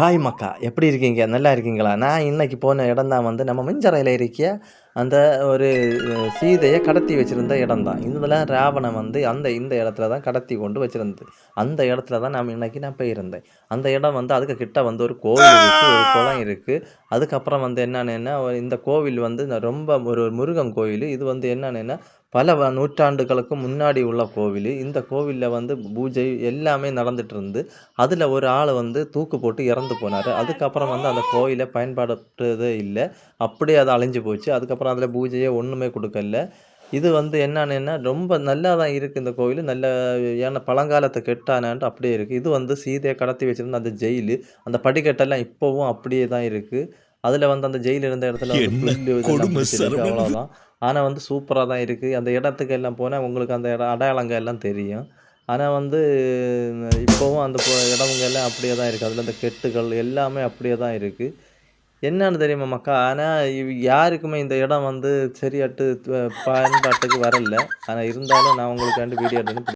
Hi மக்கா. எப்படி இருக்கீங்க? நல்லா இருக்கீங்களா? நான் இன்னைக்கு போன இடம் தான் வந்து நம்ம மிஞ்சரையில் இருக்கிய அந்த ஒரு சீதையை கடத்தி வச்சுருந்த இடம் தான் இதில் ராவணன் வந்து அந்த இந்த இடத்துல தான் கடத்தி கொண்டு வச்சுருந்தது. அந்த இடத்துல தான் நான் இன்னைக்கு நான் போயிருந்தேன். அந்த இடம் வந்து அதுக்கு கிட்ட வந்து ஒரு கோவில் இருக்குது ஒரு குளம் இருக்குது அதுக்கப்புறம் வந்து என்னென்னா இந்த கோவில் வந்து ரொம்ப ஒரு முருகன் கோவில். இது வந்து என்னென்னா பல நூற்றாண்டுகளுக்கு முன்னாடி உள்ள கோவில். இந்த கோவிலில் வந்து பூஜை எல்லாமே நடந்துட்டு இருந்து அதில் ஒரு ஆள் வந்து தூக்கு போட்டு இறந்து போனார். அதுக்கப்புறம் வந்து அந்த கோயிலை பயன்படுத்துறதே இல்லை. அப்படியே அது அழிஞ்சு போச்சு. அதுக்கப்புறம் அதில் பூஜையே ஒன்றுமே கொடுக்கல. இது வந்து என்னன்னா ரொம்ப நல்லா தான் இருக்குது இந்த கோவில் நல்ல ஏன்னா பழங்காலத்தை கெட்டானான்ட்டு அப்படியே இருக்குது இது வந்து சீதையை கடத்தி வச்சிருந்த அந்த ஜெயிலு. அந்த படிக்கட்டெல்லாம் இப்போவும் அப்படியே தான் இருக்குது அதில் வந்து அந்த ஜெயில் இருந்த இடத்துல. அவ்வளோதான் ஆனால் வந்து சூப்பராக தான் இருக்குது அந்த இடத்துக்கு எல்லாம் போனால் உங்களுக்கு அந்த இடம் அடையாளங்க எல்லாம் தெரியும். ஆனால் வந்து இப்போவும் அந்த இடமுங்க எல்லாம் அப்படியே தான் இருக்குது அதில் அந்த கெட்டுகள் எல்லாமே அப்படியே தான் இருக்குது என்னன்னு தெரியுமா மக்கா? ஆனால் யாருக்குமே இந்த இடம் வந்து சரியாட்டு பயன்பாட்டுக்கு வரல. ஆனால் இருந்தாலும் நான் உங்களுக்கு வீடியோ எடுத்து